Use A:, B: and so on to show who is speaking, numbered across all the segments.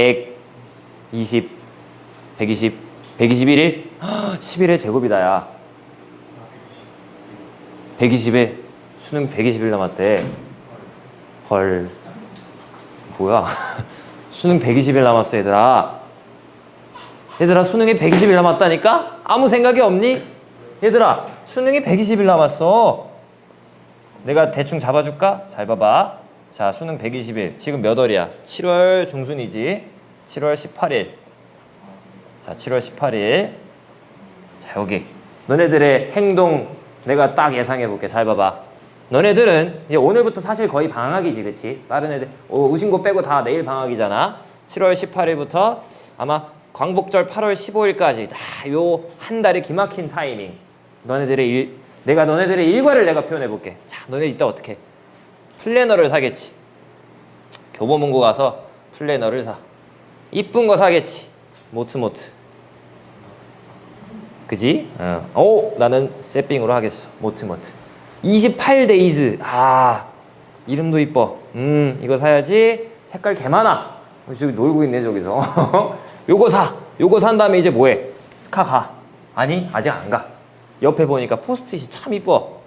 A: 100, 20, 120, 121일? 10일의 제곱이다, 야. 120에 수능 120일 남았대. 헐. 뭐야? 수능 120일 남았어, 얘들아. 얘들아, 수능이 120일 남았다니까? 아무 생각이 없니? 얘들아, 수능이 120일 남았어. 내가 대충 잡아줄까? 잘 봐봐. 자, 수능 120일. 지금 몇 월이야? 7월 중순이지. 7월 18일. 자, 7월 18일. 자, 여기. 너네들의 행동 내가 딱 예상해 볼게. 잘 봐봐. 너네들은 이제 오늘부터 사실 거의 방학이지, 그치? 다른 애들, 어, 우신고 빼고 다 내일 방학이잖아. 7월 18일부터 아마 광복절 8월 15일까지 다 요 한 달의 기막힌 타이밍. 너네들의 일, 내가 너네들의 일과를 내가 표현해 볼게. 자, 너네 이따 어떻게? 플래너를 사겠지. 교보문고 가서 플래너를 사. 이쁜 거 사겠지. 모트모트. 그지? 어. 오, 나는 세핑으로 하겠어. 모트모트. 28데이즈. 아, 이름도 이뻐. 음, 이거 사야지. 색깔 개 많아. 어, 저기 놀고 있네, 저기서. 요거 사. 요거 산 다음에 이제 뭐해? 스카 가. 아니, 아직 안 가. 옆에 보니까 포스트잇이 참 이뻐.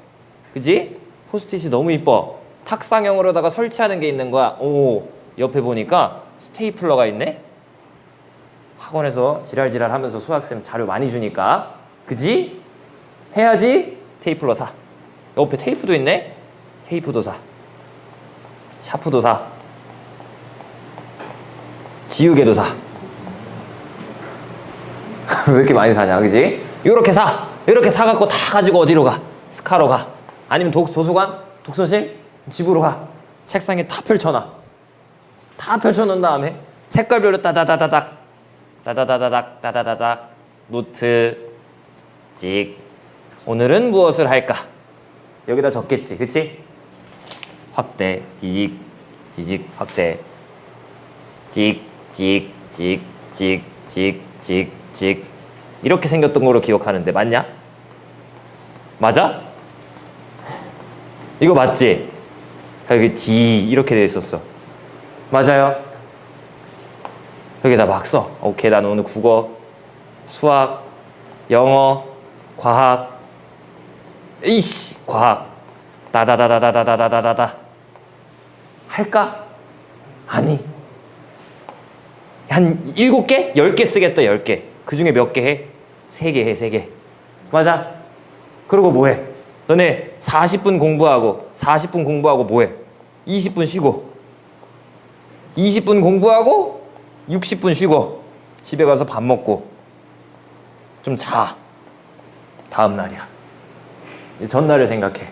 A: 그지? 포스트잇이 너무 이뻐. 탁상형으로다가 설치하는 게 있는 거야. 오, 옆에 보니까 스테이플러가 있네. 학원에서 지랄지랄 하면서 수학쌤 자료 많이 주니까. 그지? 해야지. 스테이플러 사. 옆에 테이프도 있네. 테이프도 사. 샤프도 사. 지우개도 사. 왜 이렇게 많이 사냐, 그지? 요렇게 사. 이렇게 사갖고 다 가지고 어디로 가? 스카로 가. 아니면 독, 도서관? 독서실? 집으로 가. 책상에 다 펼쳐놔. 다 펼쳐놓은 다음에 색깔별로 따다다다닥 따다다다닥 따다다닥 노트 찍 오늘은 무엇을 할까? 여기다 적겠지, 그치? 확대, 지직, 지직, 확대 찍, 찍, 찍, 찍, 찍, 찍, 찍 이렇게 생겼던 거로 기억하는데 맞냐? 맞아? 이거 맞지? 여기 D 이렇게 돼 있었어. 맞아요. 여기다 막 써. 오케이, 나는 오늘 국어, 수학, 영어, 과학, 이씨, 과학, 다다다다다다다다다다 할까? 아니. 한 일곱 개, 열개 쓰겠다, 열 개. 그 중에 몇 개 해? 세개 해, 세 개. 맞아. 그리고 뭐 해? 너네 40분 공부하고 40분 공부하고 뭐 해? 20분 쉬고 20분 공부하고 60분 쉬고 집에 가서 밥 먹고 좀 자. 다음 날이야. 전날을 생각해.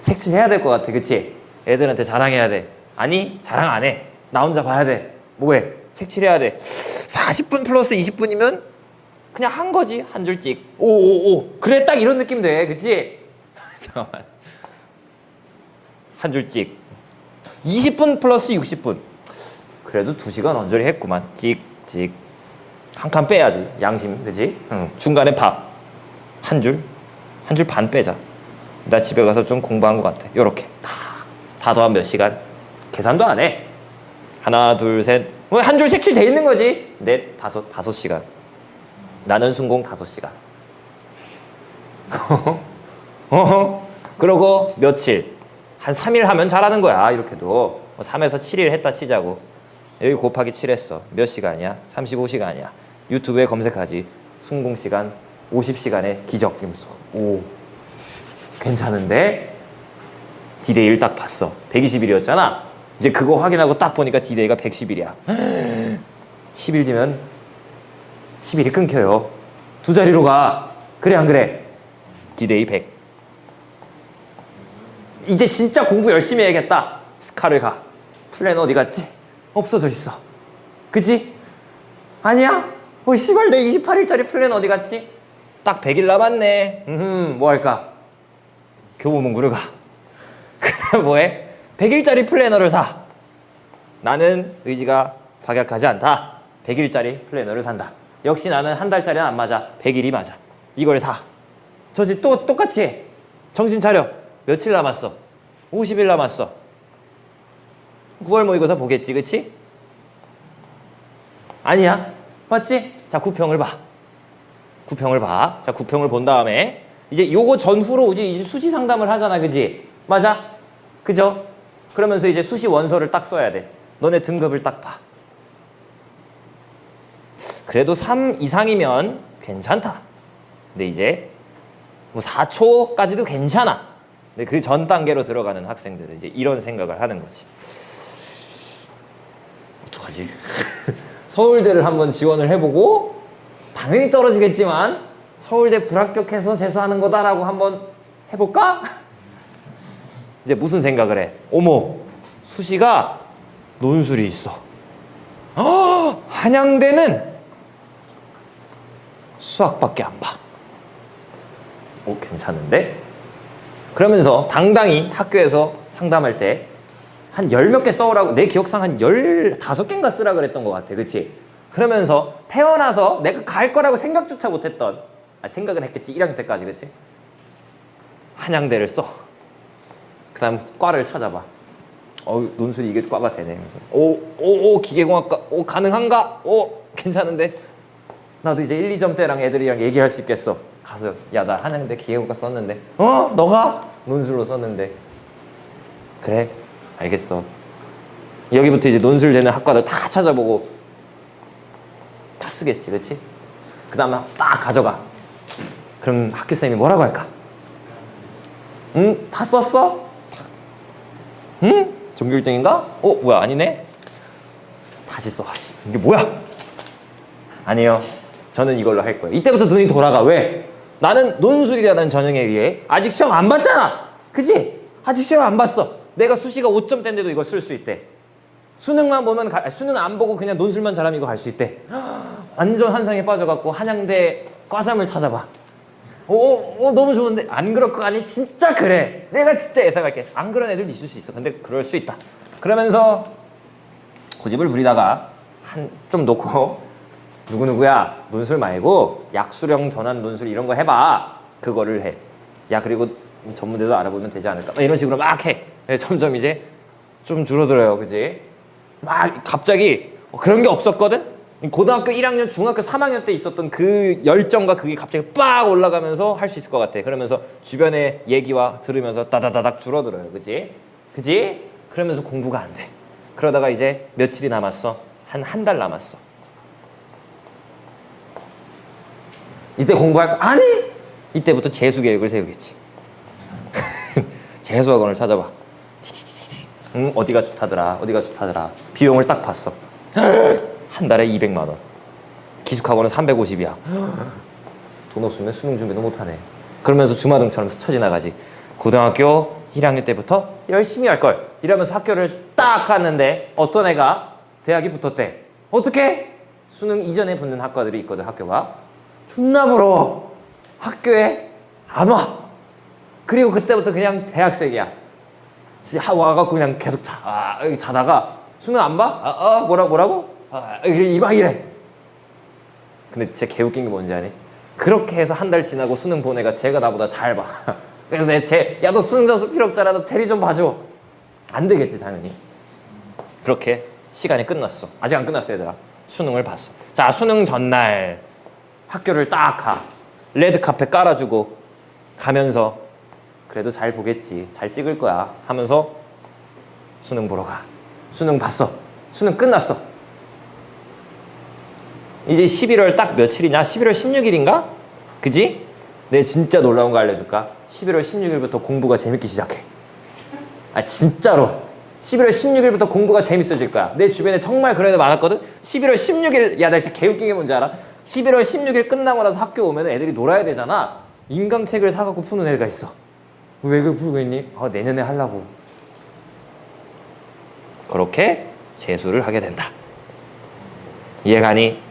A: 색칠해야 될 것 같아, 그치? 애들한테 자랑해야 돼. 아니, 자랑 안 해. 나 혼자 봐야 돼. 뭐해? 색칠해야 돼. 40분 플러스 20분이면 그냥 한 거지, 한줄 찍. 오오 오. 그래, 딱 이런 느낌 돼, 그치? 한줄 찍. 20분 플러스 60분. 그래도 2시간 언저리 했구만. 찍, 찍. 한 칸 빼야지. 양심, 그지? 응. 중간에 밥. 한 줄. 한 줄 반 빼자. 나 집에 가서 좀 공부한 것 같아. 요렇게. 다. 다 더한 몇 시간? 계산도 안 해. 하나, 둘, 셋. 뭐한줄 색칠 돼 있는 거지. 넷, 다섯, 다섯 시간. 나는 순공 다섯 시간. 어허. 그러고 며칠. 한 3일 하면 잘하는 거야. 이렇게도. 뭐 3에서 7일 했다 치자고. 여기 곱하기 7 했어. 몇 시간이야? 35시간이야. 유튜브에 검색하지. 순공 시간 50시간의 기적. 오. 괜찮은데? 디데이를 딱 봤어. 120일이었잖아. 이제 그거 확인하고 딱 보니까 디데이가 110일이야. 10일 뒤면 10일이 끊겨요. 두 자리로 가. 그래 안 그래? 디데이 100. 이제 진짜 공부 열심히 해야겠다. 스카를 가. 플랜 어디 갔지? 없어져 있어. 그지? 아니야? 어, 씨발, 내 28일짜리 플랜 어디 갔지? 딱 100일 남았네. 음, 뭐 할까? 교보문고를 가. 그다음 뭐해? 100일짜리 플래너를 사. 나는 의지가 박약하지 않다. 100일짜리 플래너를 산다. 역시 나는 한 달짜리는 안 맞아. 100일이 맞아. 이걸 사. 저지 또 똑같이 해. 정신 차려. 며칠 남았어? 50일 남았어. 9월 모의고사 보겠지, 그치? 아니야. 맞지? 자, 구평을 봐. 구평을 봐. 자, 구평을 본 다음에 이제 요거 전후로 이제 수시 상담을 하잖아. 그지? 맞아? 그죠? 그러면서 이제 수시 원서를 딱 써야 돼. 너네 등급을 딱 봐. 그래도 3 이상이면 괜찮다. 근데 이제 뭐 4초까지도 괜찮아. 근데 그 전 단계로 들어가는 학생들은 이제 이런 생각을 하는 거지. 어떡하지? 서울대를 한번 지원을 해보고 당연히 떨어지겠지만 서울대 불합격해서 재수하는 거다라고 한번 해볼까? 이제 무슨 생각을 해? 어머, 수시가 논술이 있어. 어, 한양대는 수학밖에 안 봐. 오, 괜찮은데? 그러면서 당당히 학교에서 상담할 때 한 열 몇 개 써오라고 내 기억상 한 열 다섯 개인가 쓰라 그랬던 것 같아. 그치? 그러면서 태어나서 내가 갈 거라고 생각조차 못했던 아, 생각은 했겠지. 1학년 때까지. 그치? 한양대를 써. 그 다음 과를 찾아봐. 어 논술이 이게 과가 되네. 그래서 오오오 기계공학과 오 가능한가? 오 괜찮은데 나도 이제 1, 2점 때랑 애들이랑 얘기할 수 있겠어. 가서 야 나 한양대 기계공학과 썼는데 어 너가 논술로 썼는데 그래 알겠어. 여기부터 이제 논술 되는 학과들 다 찾아보고 다 쓰겠지, 그렇지? 그 다음에 딱 가져가. 그럼 학교 선생님이 뭐라고 할까? 응? 다 썼어? 응? 전교 1등인가? 어? 뭐야 아니네? 다시 써. 이게 뭐야? 아니요. 저는 이걸로 할 거예요. 이때부터 눈이 돌아가. 왜? 나는 논술이라는 전형에 의해 아직 시험 안 봤잖아. 그지? 아직 시험 안 봤어. 내가 수시가 5점대인데도 이거 쓸 수 있대. 수능만 보면 가, 수능 안 보고 그냥 논술만 잘하면 이거 갈 수 있대. 완전 환상에 빠져갖고 한양대 과잠을 찾아봐. 오, 오, 너무 좋은데 안 그럴 거 아니 진짜 그래. 내가 진짜 예상할게. 안 그런 애들도 있을 수 있어. 근데 그럴 수 있다. 그러면서 고집을 부리다가 한 좀 놓고 누구 누구야 논술 말고 약수령 전환 논술 이런 거 해봐. 그거를 해. 야 그리고 전문대도 알아보면 되지 않을까. 막 이런 식으로 막 해. 네, 점점 이제 좀 줄어들어요, 그지? 막 갑자기 그런 게 없었거든. 고등학교 1학년, 중학교 3학년 때 있었던 그 열정과 그게 갑자기 빡 올라가면서 할 수 있을 것 같아. 그러면서 주변의 얘기와 들으면서 따다다닥 줄어들어요, 그지? 그지? 그러면서 공부가 안 돼. 그러다가 이제 며칠이 남았어. 한 한 달 남았어. 이때 공부할 거 아니? 이때부터 재수 계획을 세우겠지. 재수학원을 찾아봐. 음, 어디가 좋다더라. 어디가 좋다더라. 비용을 딱 봤어. 한 달에 200만 원. 기숙학원은 350이야. 돈 없으면 수능 준비도 못하네. 그러면서 주마등처럼 스쳐 지나가지. 고등학교 1학년 때부터 열심히 할 걸. 이러면서 학교를 딱 갔는데 어떤 애가 대학이 붙었대. 어떻게? 수능 이전에 붙는 학과들이 있거든 학교가. 존나 부러워. 학교에 안 와. 그리고 그때부터 그냥 대학생이야. 진짜 와갖고 그냥 계속 자, 아, 자다가 수능 안 봐? 아, 아 뭐라 뭐라고? 아, 이래, 이막 이래. 근데 진짜 개웃긴 게 뭔지 아니? 그렇게 해서 한 달 지나고 수능 본 애가 쟤가 나보다 잘 봐. 그래서 내 쟤, 야 너 수능 점수 필요 없잖아. 너 대리 좀 봐줘. 안 되겠지 당연히. 그렇게 시간이 끝났어. 아직 안 끝났어 얘들아. 수능을 봤어. 자 수능 전날 학교를 딱 가. 레드 카펫 깔아주고 가면서 그래도 잘 보겠지. 잘 찍을 거야. 하면서 수능 보러 가. 수능 봤어. 수능 끝났어. 이제 11월 딱 며칠이냐? 11월 16일인가? 그지? 내 진짜 놀라운 거 알려줄까? 11월 16일부터 공부가 재밌기 시작해. 아 진짜로. 11월 16일부터 공부가 재밌어질 거야. 내 주변에 정말 그런 애들 많았거든. 11월 16일 야 나 진짜 개웃긴 게 뭔지 알아? 11월 16일 끝나고 나서 학교 오면 애들이 놀아야 되잖아. 인강책을 사갖고 푸는 애가 있어. 왜 그걸 풀고 있니? 아 내년에 하려고. 그렇게 재수를 하게 된다. 이해가니?